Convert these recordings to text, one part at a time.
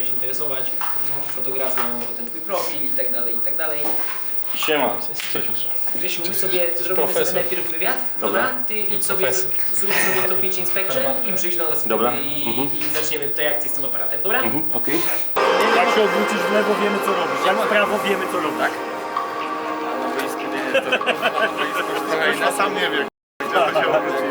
zacząłeś interesować fotografią, ten twój profil i tak dalej, i tak dalej. Siema. Cześć Grzesiu, my sobie zrobimy sobie najpierw wywiad, dobra? Ty idź sobie, zrób sobie to pitch inspection i przyjdź do nas Dobra. i, i zaczniemy tutaj akcję z tym aparatem, dobra? Okej. Jak się odwrócić w lewo, wiemy co robić. Jak w prawo, wiemy co robić. Tak? Ja sam nie wiem. aparatem,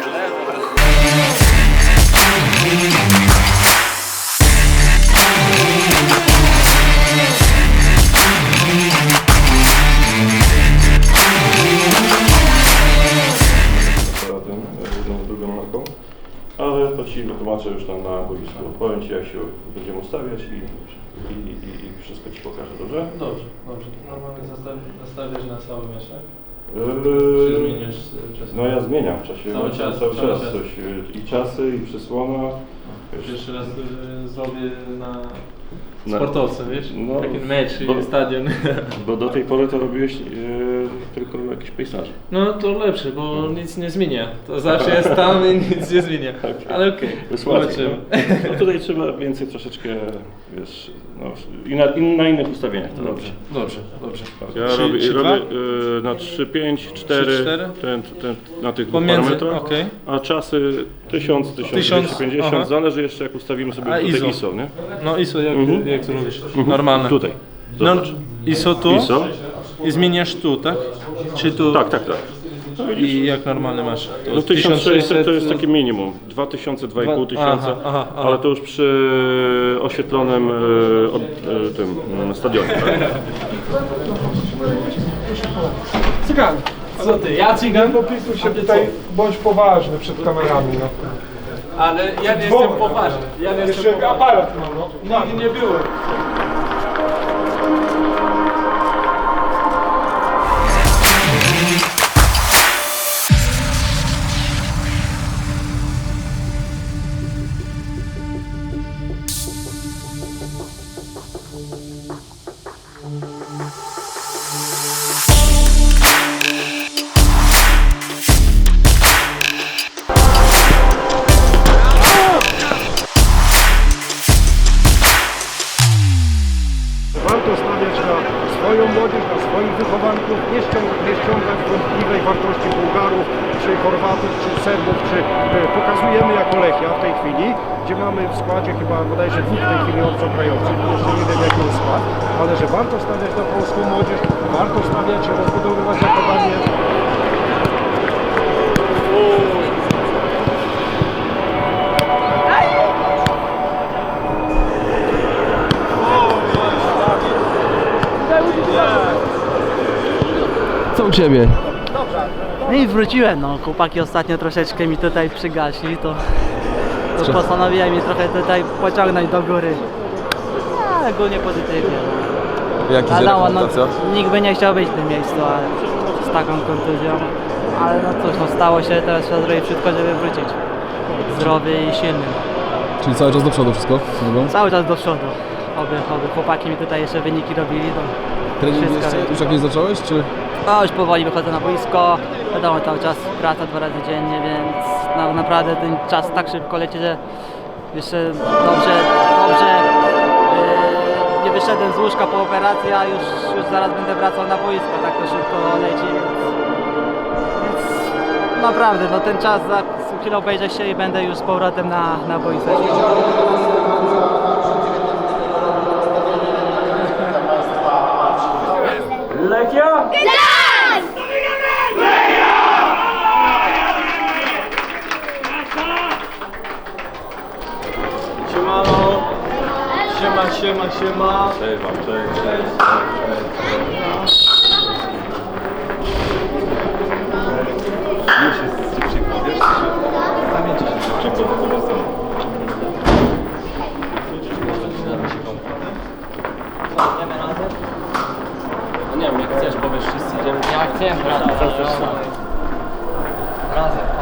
Ale to Ci wytłumaczę już tam na boisku. Powiem Ci jak się będziemy ustawiać i, i, i, i wszystko Ci pokażę, dobrze? Dobrze, dobrze. Normalnie zastaw- nastawiasz na cały mecz, tak? Czy zmieniasz e, czasem? No ja zmieniam w czasie, Cały czas, cały czas czas. coś. e, I czasy, i przysłona. Wiesz, Pierwszy raz e, zrobię na Na- sportowca, wiesz? No, Taki mecz bo- i stadion. Bo do tej pory to robiłeś tylko jakieś pejsaże. No to lepsze, bo nic nie zmienia. To zawsze jest tam i nic nie zmienia. Ale okej, Jest łatwiej, zobaczymy. no. no tutaj trzeba więcej troszeczkę, wiesz, no, i na, i na innych ustawieniach to Dobrze, dobrze, dobrze. Ja Trzy- robię, trzy, robię dwa? y, na 3, 5, 4, Trzy, cztery? ten, ten, na tych dwóch Pomiędzy, parametrach, okej. a czasy 1000, 1250, aha. zależy jeszcze jak ustawimy sobie A ISO? ISO, nie? No ISO jak, Mhm. jak zrobisz? Normalne. Tutaj. No. ISO tu ISO. I zmieniasz tu, tak? Czy tu? Tak, tak, tak. I jak normalny masz? To No jest 1600 to jest takie minimum, 2000, 2500, Aha, aha, aha. ale to już przy oświetlonym y, od, y, tym y, stadionie, tak? Cygan, Co ty, ja cygan? popisuj się tutaj, bądź poważny przed kamerami. No. Ale ja nie jestem poważny. Ja nie jestem Jeszcze poważny. aparat mam, no. Nigdy nie byłem. Nie, ścią- nie ściągać wątpliwej wartości Bułgarów, czy Chorwatów, czy Serbów, czy e, pokazujemy jako Lechia w tej chwili, gdzie mamy w składzie chyba bodajże dwóch w tej chwili obcokrajowców, jeszcze nie wiem jaki skład, ale że warto stawiać na polską młodzież, warto stawiać, rozbudowywać zachowanie Ciebie? No i wróciłem, no chłopaki ostatnio troszeczkę mi tutaj przygaśli, to, to postanowiłem je trochę tutaj pociągnąć do góry. A, ogólnie pozytywnie. No. Jak idzie Wiadomo, no, reprezentacja? nikt by nie chciał być w tym miejscu, ale z taką kontuzją. Ale no cóż, no stało się, teraz trzeba zrobić wszystko, żeby wrócić. Zdrowy i silny. Czyli cały czas do przodu wszystko? Cały czas do przodu. Oby, oby chłopaki mi tutaj jeszcze wyniki robili, to Trening wszystko jeszcze już jakieś zacząłeś, czy? No już powoli wychodzę na boisko, wiadomo cały czas praca dwa razy dziennie, więc na, naprawdę ten czas tak szybko leci, że jeszcze dobrze, dobrze yy, nie wyszedłem z łóżka po operacji, a już, już zaraz będę wracał na boisko, tak to szybko leci, więc, więc naprawdę no ten czas za chwilę obejrzę się i będę już z powrotem na, na boisku. Siema, siema. Cześć wam, cześć, cześć. No nie wiem, jak chcesz, powiesz wszyscy idziemy. Ja chcę, brata. Razem.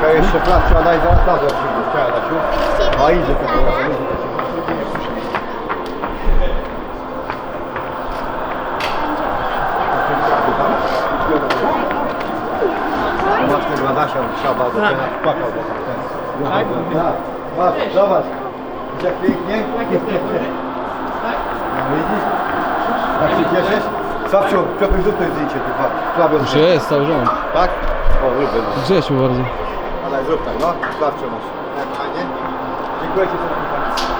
Czekaj, jeszcze plac no, trzeba dać, zaraz plac przyjdzie. Chciała dać już. A idzie po prostu. Matkę Gladasia trzeba, bo ten tak. płakał. bo Tak, tak. Patrz, zobacz. Widzisz jak pięknie? No, tak jest się cieszysz? Sławciu, Piotr, zrób to zdjęcie, ty patrz. Flawion. Jest, cały rząd. Tak? O, lubię. Grzesiu bardzo. Ale zrób tak, no. Sławciu masz. Tak, fajnie. Dziękuję Ci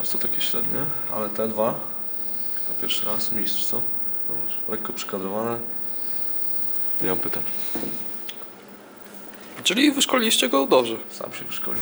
Jest to takie średnie, ale te dwa to pierwszy raz mistrz, co? Zobacz, lekko przykadrowane. Nie mam pytań. Czyli wyszkoliliście go dobrze. Sam się wyszkolił.